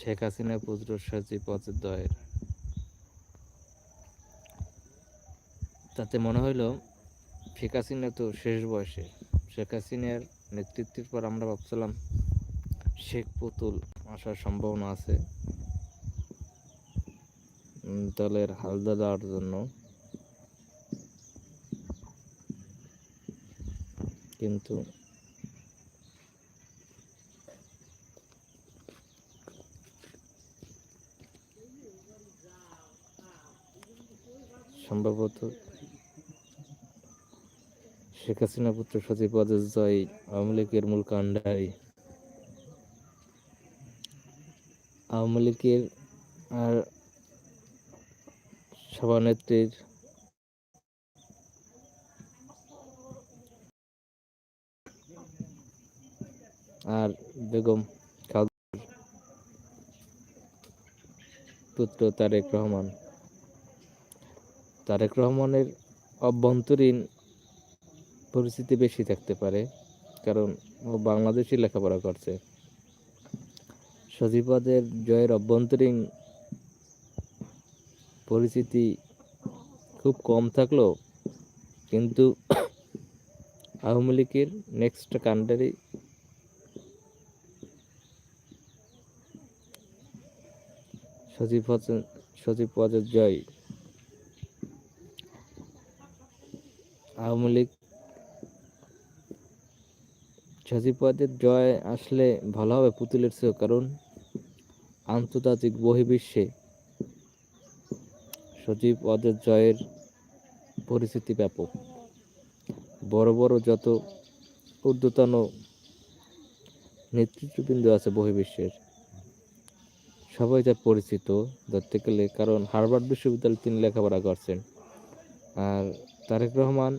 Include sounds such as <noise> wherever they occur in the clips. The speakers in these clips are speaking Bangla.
শেখ হাসিনা পুত্র সচিব পদদ্বয়ের তাতে মনে হইল, শেখ হাসিনা তো শেষ বয়সে। শেখ হাসিনার নেতৃত্বের পর আমরা ভাবছিলাম, শেখ পুতুল আসার সম্ভাবনা আছে। দলের হালদা দেওয়ার জন্য। কিন্তু সম্ভবত শেখ হাসিনা পুত্র সচিব জয় আওয়ামী লীগের মূল কাণ্ডারি। আওয়ামী লীগের আর সভানেত্রীর আর বেগম পুত্র তারেক রহমান। তারেক রহমানের অভ্যন্তরীণ পরিস্থিতি বেশি থাকতে পারে, কারণ ও বাংলাদেশি লেখাপড়া করছে। সজীবাদের জয়ের অভ্যন্তরীণ পরিস্থিতি খুব কম থাকলেও কিন্তু আওয়ামী লীগের নেক্সট কান্ডারি সজীব হোসেন সজীব পদের জয় আওয়ামী লীগ সজীব পদের জয় আসলে ভালো হবে পুতুলের চেয়েও, কারণ আন্তর্জাতিক বহির্বিশ্বে সজীব পদের জয়ের পরিস্থিতি ব্যাপক। বড় বড় যত ঊর্ধ্বতন নেতৃত্ববৃন্দ আছে বহির্বিশ্বের, সবাই তার পরিচিত ধরতে গেলে, কারণ হার্ভার্ড বিশ্ববিদ্যালয়ে তিনি লেখাপড়া করছেন। আর তারেক রহমান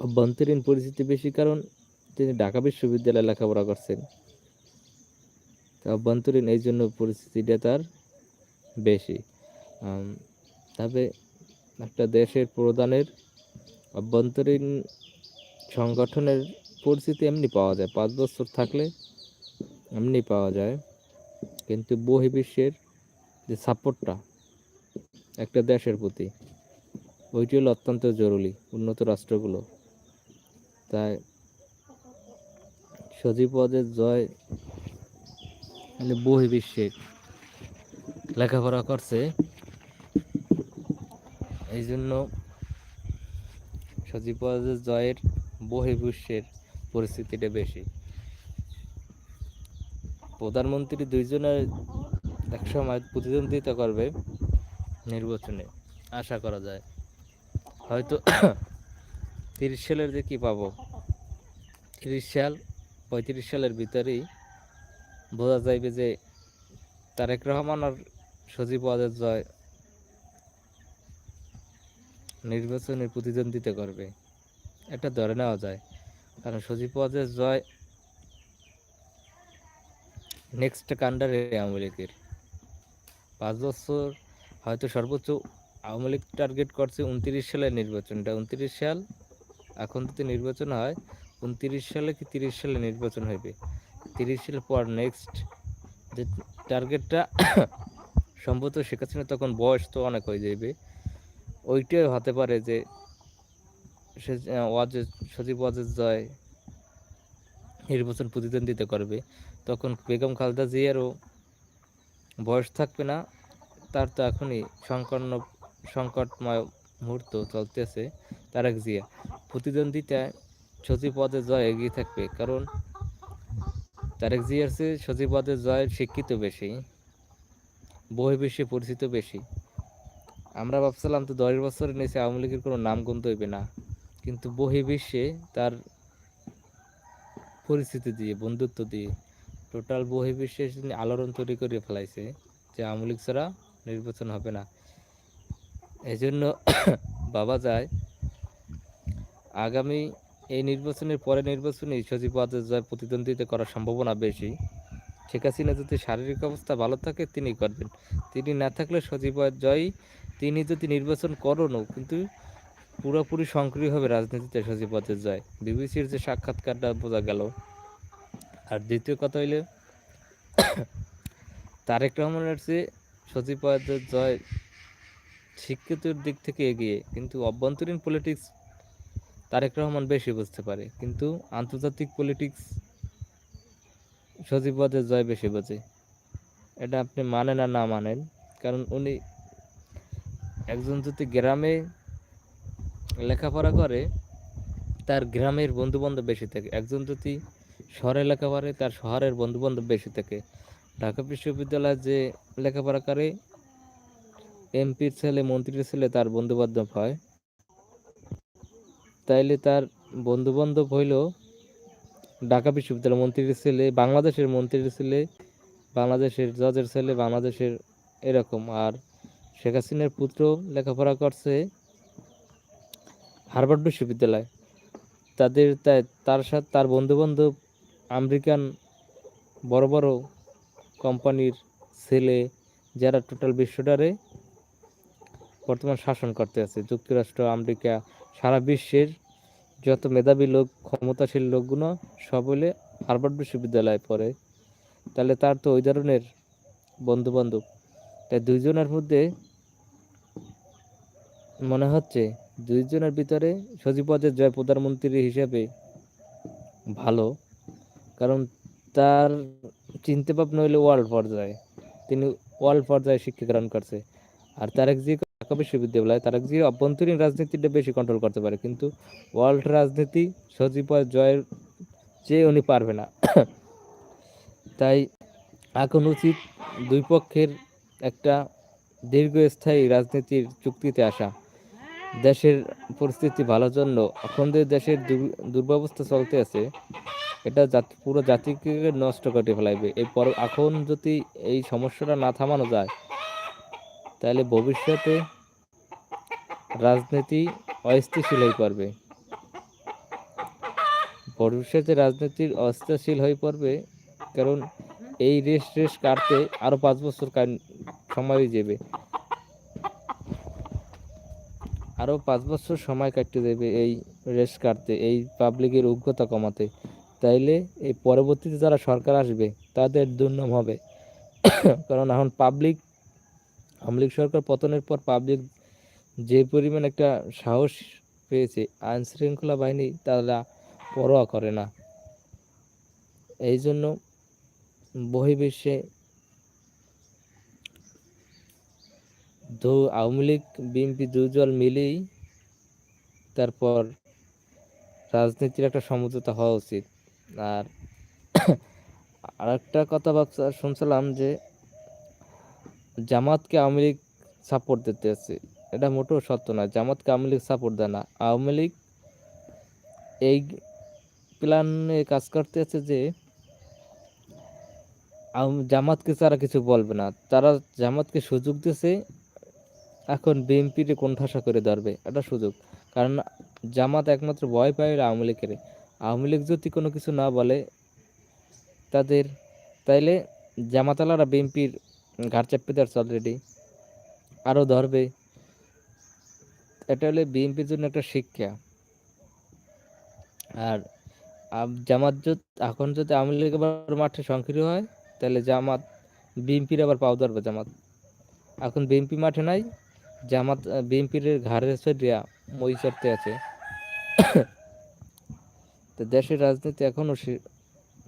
অভ্যন্তরীণ পরিচিতি বেশি কারণ তিনি ঢাকা বিশ্ববিদ্যালয়ে লেখাপড়া করছেন। তো অভ্যন্তরীণ এই জন্য পরিস্থিতিটা তার বেশি। তবে একটা দেশের প্রধানের অভ্যন্তরীণ সংগঠনের পরিস্থিতি এমনি পাওয়া যায়। পাঁচ বছর থাকলে এমনি পাওয়া যায়। কিন্তু বহির্বিশ্বের যে সাপোর্টটা একটা দেশের প্রতি ওইটি হলো অত্যন্ত জরুরি উন্নত রাষ্ট্রগুলো। তাই সজীব পদের জয় মানে বহির্বিশ্বে লেখাপড়া করছে। এই জন্য সজীব পদের জয়ের বহির্বিশ্বের পরিস্থিতিটা বেশি। প্রধানমন্ত্রী দুইজনের একসময় প্রতিদ্বন্দ্বিতা করবে নির্বাচনে, আশা করা যায়। হয়তো তিরিশ সালের যে কি পাবো? তিরিশ সাল, পঁয়ত্রিশ সালের ভিতরেই বোঝা যাইবে যে তারেক রহমান আর সজীব ওয়াজেদ জয় নির্বাচনে প্রতিদ্বন্দ্বিতা করবে। এটা ধরে নেওয়া যায়। কারণ সজীব ওয়াজেদ জয় নেক্সট কান্ডারে আওয়ামী লীগের। পাঁচ বছর হয়তো সর্বোচ্চ আওয়ামী লীগ টার্গেট করছে উনত্রিশ সালের নির্বাচনটা। উনত্রিশ সাল এখন যদি নির্বাচন হয়, উনত্রিশ সালে কি তিরিশ সালে নির্বাচন হইবে? তিরিশ সাল পর নেক্সট যে টার্গেটটা সম্ভবত শেখ হাসিনা তখন বয়স তো অনেক হয়ে যাবে ওইটাই হতে পারে যে সে ওয়াজেদ, সজীব ওয়াজেদ জয় নির্বাচন প্রতিদ্বন্দ্বিতা করবে। তখন বেগম খালেদা জিয়ারও বয়স থাকবে না। তার তো এখনই সংকন্ন সংকটময় মুহূর্ত চলতেছে। তারেক জিয়া। প্রতিদ্বন্দ্বিতায় সচিব পদে জয় এগিয়ে থাকবে, কারণ তারেক জিয়ার চেয়ে সচিব পদে জয়ের শিক্ষিত বেশি, বহির্বিশ্বে পরিচিত বেশি। আমরা ভাবছিলাম তো দশ বছরের নিচে আওয়ামী লীগের কোনো নাম গন্ধ হইবে না, কিন্তু বহির্বিশ্বে তার পরিস্থিতি দিয়ে, বন্ধুত্ব দিয়ে টোটাল বহির্বিশ্বে আলোড়ন তৈরি করে ফেলাইছে, যে আওয়ামী লীগ ছাড়া নির্বাচন হবে না। এই জন্য বাবা যায় আগামী এই নির্বাচনের পরে নির্বাচনে সজীব ওয়াজেদ জয় প্রতিদ্বন্দ্বিতা করার সম্ভাবনা বেশি। শেখ হাসিনা যদি শারীরিক অবস্থা ভালো থাকে, তিনি করবেন। তিনি না থাকলে ওয়াজেদ জয়, তিনি যদি নির্বাচন করণও কিন্তু পুরোপুরি সক্রিয় হবে রাজনীতিতে সজীব ওয়াজেদ জয়। বিবিসির যে সাক্ষাৎকারটা বোঝা গেল। আর দ্বিতীয় কথা হইলে, তারেক রহমানের চেয়ে সচিব জয় শিক্ষিতর দিক থেকে এগিয়ে, কিন্তু অভ্যন্তরীণ পলিটিক্স তারেক রহমান বেশি বুঝতে পারে, কিন্তু আন্তর্জাতিক পলিটিক্স সচিব পদের জয় বেশি বোঝে। এটা আপনি মানেন আর না মানেন, কারণ উনি একজন যদি গ্রামে লেখাপড়া করে, তার গ্রামের বন্ধুবান্ধব বেশি থাকে। একজন যদি শহরে লেখাপড়ে, তার শহরের বন্ধুবান্ধব বেশি থাকে। ঢাকা বিশ্ববিদ্যালয়ে যে লেখাপড়া করে, এমপির ছেলে, মন্ত্রীর ছেলে, তার বন্ধুবান্ধব হয়। তাইলে তার বন্ধুবান্ধব হইল ঢাকা বিশ্ববিদ্যালয় মন্ত্রীর ছেলে, বাংলাদেশের মন্ত্রীর ছেলে, বাংলাদেশের জজের ছেলে, বাংলাদেশের এরকম। আর শেখ হাসিনার পুত্র লেখাপড়া করছে হার্ভার্ড বিশ্ববিদ্যালয়। তাদের তা- তার সাথে, তার বন্ধুবান্ধব আমেরিকান বড় বড় কোম্পানির ছেলে, যারা টোটাল বিশ্বটারে বর্তমান শাসন করতে আছে। যুক্তরাষ্ট্র, আমেরিকা সারা বিশ্বের যত মেধাবী লোক, ক্ষমতাশীল লোকগুলো সব হলে হার্ভার্ড বিশ্ববিদ্যালয়ে পড়ে। তাহলে তার তো ওই ধরনের বন্ধু বান্ধব তাই দুইজনের মধ্যে মনে হচ্ছে দুইজনের ভিতরে সচিব পদের জয় প্রধানমন্ত্রী হিসেবে ভালো। কারণ তার চিন্তা ভাবনা হইল ওয়ার্ল্ড পর্যায়ে। তিনি ওয়ার্ল্ড পর্যায়ে শিক্ষা গ্রহণ করছে। আর তারেক জি ঢাকা বিশ্ববিদ্যালয় তারেক জি অভ্যন্তরীণ রাজনীতিটা বেশি কন্ট্রোল করতে পারে, কিন্তু ওয়ার্ল্ড রাজনীতি সচিব জয়ের চেয়ে উনি পারবে না। <coughs> তাই এখন উচিত দুই পক্ষের একটা দীর্ঘস্থায়ী রাজনীতির চুক্তিতে আসা। দেশের পরিস্থিতি ভালোর জন্য এখন যে দেশের দুর- দুর্ব্যবস্থা চলতে আছে। এটা জাতি, পুরো জাতিকে নষ্ট করে ফেলাইবে। এই পর এখন যদি এই সমস্যাটা না থামানো যায়, তাহলে ভবিষ্যতে রাজনীতি অস্থিতিশীল হয়ে পড়বে। ভবিষ্যতে রাজনীতির অস্থিতিশীল হয়ে পড়বে, কারণ এই রেস রেস কাটতে আরও পাঁচ বছর সময় যাবে। আরও পাঁচ বছর সময় কাটতে দেবে এই রেস কাটতে, এই পাবলিকের উগ্রতা কমাতে। তাইলে এই পরবর্তীতে যারা সরকার আসবে, তাদের দুর্নাম হবে। <coughs> কারণ এখন পাবলিক, আমলিক সরকার পতনের পর পাবলিক যে পরিমাণ একটা সাহস পেয়েছে আইন শৃঙ্খলা বাহিনী, তারা পরোয়া করে না। এই জন্য বহির্বিশ্বে আওয়ামী লীগ, বিএনপি দুজন মিলেই তারপর রাজনীতির একটা সমঝোতা হওয়া উচিত। আর আরেকটা কথা ভাবছা, শুনছিলাম যে জামাতকে আওয়ামী লীগ সাপোর্ট দিতে আছে এটা মোটেও সত্য না। জামাতকে আওয়ামী লীগ সাপোর্ট দেয় না। আওয়ামী লীগ এই প্ল্যানে কাজ করতে আছে যে জামাতকে তারা কিছু বলবে না। তারা জামাতকে সুযোগ দিয়েছে, এখন বিএনপির কোণঠাসা করে ধরবে। এটা সুযোগ। কারণ জামাত একমাত্র ভয় পায় আওয়ামী লীগের। আওয়ামী লীগ যদি কোনো কিছু না বলে, তাদের তাইলে জামাতালারা বিএনপির ঘাট চাপতে যাচ্ছে অলরেডি আরও ধরবে। এটা হলে বিএনপির জন্য একটা শিক্ষা। আর জামাত যদি এখন যদি আওয়ামী লীগ আবার মাঠে সক্রিয় হয়, তাহলে জামাত, বিএনপির আবার পাও ধরবে জামাত। এখন বিএনপি মাঠে নাই, জামাত বিএনপির ঘাড়ে চড়িয়া মই চড়তে আছে। তো দেশের রাজনীতি এখনও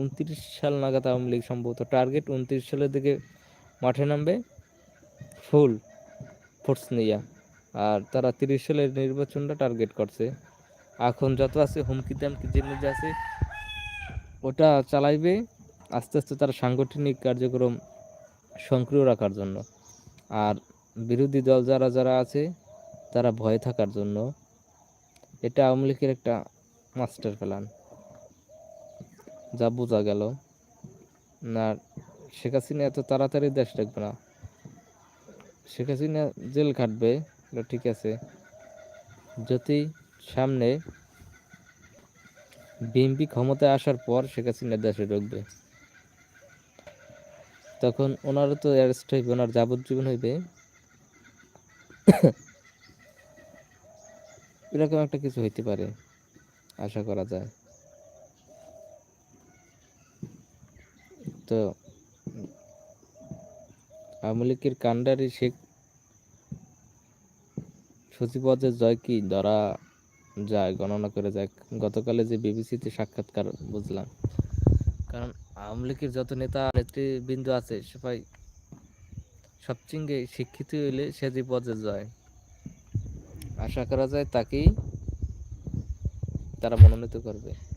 উনত্রিশ সাল নাগাদ আওয়ামী লীগ সম্ভবত। টার্গেট উনত্রিশ সালের দিকে মাঠে নামবে, ফুল ফোর্স নিয়ে। আর তারা তিরিশ সালের নির্বাচনটা টার্গেট করছে। এখন যত আছে হুমকি দামকি জিনিস আছে, ওটা চালাইবে। আস্তে আস্তে তারা সাংগঠনিক কার্যক্রম সক্রিয় রাখার জন্য। আর বিরোধী দল যারা যারা আছে, তারা ভয়ে থাকার জন্য। এটা আওয়ামী লীগের একটা মাস্টার প্ল্যান যা বোঝা গেল। না শেখ হাসিনা এত তাড়াতাড়ি দেশ রাখবে না। শেখ হাসিনা জেল খাটবে। এটা ঠিক আছে। যদি সামনে বিএনপি ক্ষমতায় আসার পর শেখ হাসিনা দেশে ঢুকবে, তখন ওনারও তো অ্যারেস্ট হইবে, ওনার যাবজ্জীবন হইবে। এরকম একটা কিছু হইতে পারে, আশা করা যায়। তো আওয়ামী লীগের কাণ্ডারি শেখ সচিপদের জয় কি? ধরা যায়, গণনা করে যাক গতকালে যে বিবিসিতে সাক্ষাৎকার বুঝলাম। কারণ আওয়ামী লীগের যত নেতা নেতৃবৃন্দ আছে, সবাই সবচেয়ে শিক্ষিত হইলে সে যে পদে যায়। আশা করা যায় তাকেই তারা মনোনীত করবে।